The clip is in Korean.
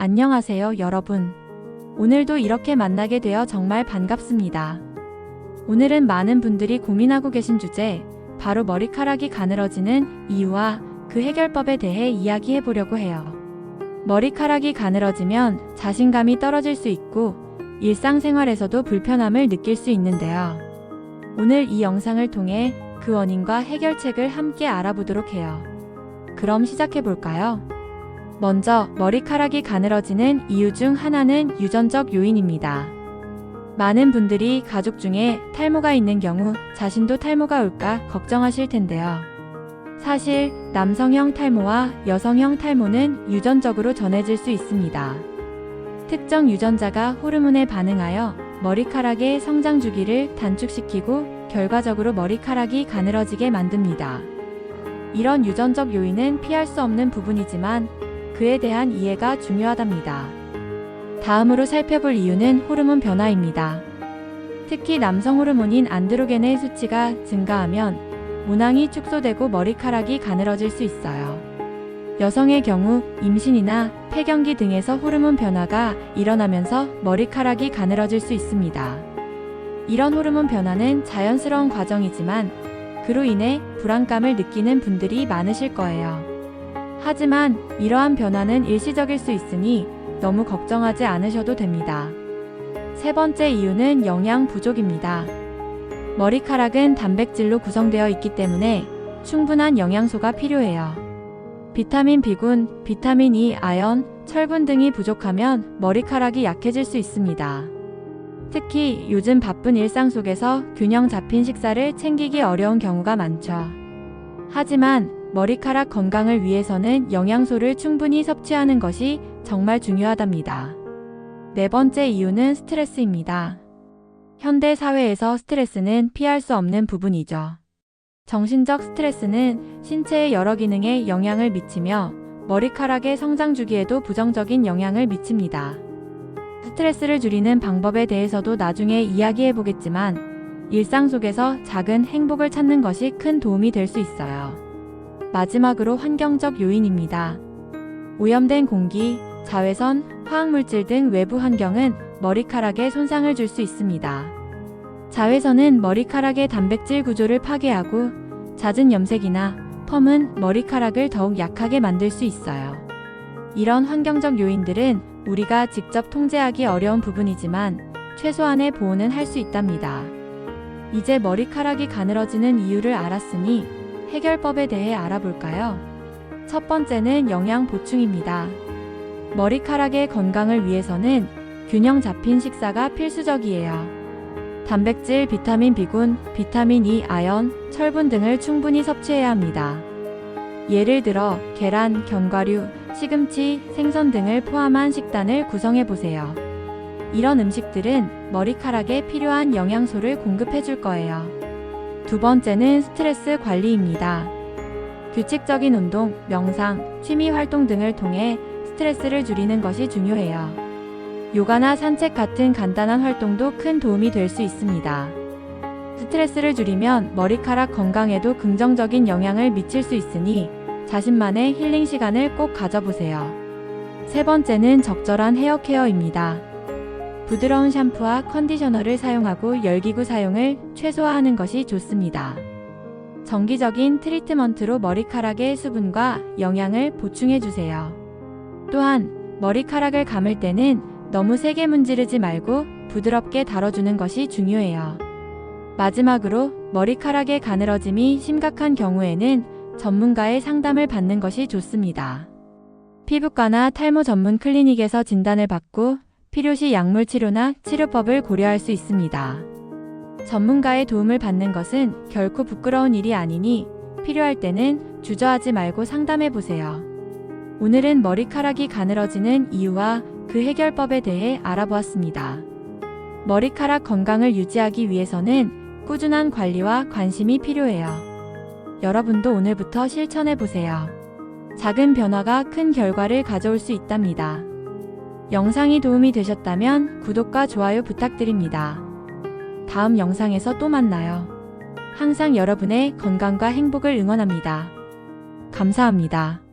안녕하세요, 여러분. 오늘도 이렇게 만나게 되어 정말 반갑습니다. 오늘은 많은 분들이 고민하고 계신 주제, 바로 머리카락이 가늘어지는 이유와 그 해결법에 대해 이야기해 보려고 해요. 머리카락이 가늘어지면 자신감이 떨어질 수 있고 일상생활에서도 불편함을 느낄 수 있는데요. 오늘 이 영상을 통해 그 원인과 해결책을 함께 알아보도록 해요. 그럼 시작해 볼까요? 먼저 머리카락이 가늘어지는 이유 중 하나는 유전적 요인입니다. 많은 분들이 가족 중에 탈모가 있는 경우 자신도 탈모가 올까 걱정하실 텐데요. 사실 남성형 탈모와 여성형 탈모는 유전적으로 전해질 수 있습니다. 특정 유전자가 호르몬에 반응하여 머리카락의 성장 주기를 단축시키고 결과적으로 머리카락이 가늘어지게 만듭니다. 이런 유전적 요인은 피할 수 없는 부분이지만 그에 대한 이해가 중요하답니다. 다음으로 살펴볼 이유는 호르몬 변화입니다. 특히 남성 호르몬인 안드로겐의 수치가 증가하면 모낭이 축소되고 머리카락이 가늘어질 수 있어요. 여성의 경우 임신이나 폐경기 등에서 호르몬 변화가 일어나면서 머리카락이 가늘어질 수 있습니다. 이런 호르몬 변화는 자연스러운 과정이지만 그로 인해 불안감을 느끼는 분들이 많으실 거예요. 하지만 이러한 변화는 일시적일 수 있으니 너무 걱정하지 않으셔도 됩니다. 세 번째 이유는 영양 부족입니다. 머리카락은 단백질로 구성되어 있기 때문에 충분한 영양소가 필요해요. 비타민 B군, 비타민 E, 아연, 철분 등이 부족하면 머리카락이 약해질 수 있습니다. 특히 요즘 바쁜 일상 속에서 균형 잡힌 식사를 챙기기 어려운 경우가 많죠. 하지만 머리카락 건강을 위해서는 영양소를 충분히 섭취하는 것이 정말 중요하답니다. 네 번째 이유는 스트레스입니다. 현대 사회에서 스트레스는 피할 수 없는 부분이죠. 정신적 스트레스는 신체의 여러 기능에 영향을 미치며 머리카락의 성장 주기에도 부정적인 영향을 미칩니다. 스트레스를 줄이는 방법에 대해서도 나중에 이야기해 보겠지만 일상 속에서 작은 행복을 찾는 것이 큰 도움이 될 수 있어요. 마지막으로 환경적 요인입니다. 오염된 공기, 자외선, 화학물질 등 외부 환경은 머리카락에 손상을 줄 수 있습니다. 자외선은 머리카락의 단백질 구조를 파괴하고 잦은 염색이나 펌은 머리카락을 더욱 약하게 만들 수 있어요. 이런 환경적 요인들은 우리가 직접 통제하기 어려운 부분이지만 최소한의 보호는 할 수 있답니다. 이제 머리카락이 가늘어지는 이유를 알았으니 해결법에 대해 알아볼까요? 첫 번째는 영양 보충입니다. 머리카락의 건강을 위해서는 균형 잡힌 식사가 필수적이에요. 단백질, 비타민 B군, 비타민 E, 아연, 철분 등을 충분히 섭취해야 합니다. 예를 들어 계란, 견과류, 시금치, 생선 등을 포함한 식단을 구성해 보세요. 이런 음식들은 머리카락에 필요한 영양소를 공급해 줄 거예요. 두 번째는 스트레스 관리입니다. 규칙적인 운동, 명상, 취미 활동 등을 통해 스트레스를 줄이는 것이 중요해요. 요가나 산책 같은 간단한 활동도 큰 도움이 될 수 있습니다. 스트레스를 줄이면 머리카락 건강에도 긍정적인 영향을 미칠 수 있으니 자신만의 힐링 시간을 꼭 가져보세요. 세 번째는 적절한 헤어 케어입니다. 부드러운 샴푸와 컨디셔너를 사용하고 열기구 사용을 최소화하는 것이 좋습니다. 정기적인 트리트먼트로 머리카락의 수분과 영양을 보충해 주세요. 또한 머리카락을 감을 때는 너무 세게 문지르지 말고 부드럽게 다뤄주는 것이 중요해요. 마지막으로 머리카락의 가늘어짐이 심각한 경우에는 전문가의 상담을 받는 것이 좋습니다. 피부과나 탈모 전문 클리닉에서 진단을 받고 필요시 약물 치료나 치료법을 고려할 수 있습니다. 전문가의 도움을 받는 것은 결코 부끄러운 일이 아니니 필요할 때는 주저하지 말고 상담해 보세요. 오늘은 머리카락이 가늘어지는 이유와 그 해결법에 대해 알아보았습니다. 머리카락 건강을 유지하기 위해서는 꾸준한 관리와 관심이 필요해요. 여러분도 오늘부터 실천해 보세요. 작은 변화가 큰 결과를 가져올 수 있답니다. 영상이 도움이 되셨다면 구독과 좋아요 부탁드립니다. 다음 영상에서 또 만나요. 항상 여러분의 건강과 행복을 응원합니다. 감사합니다.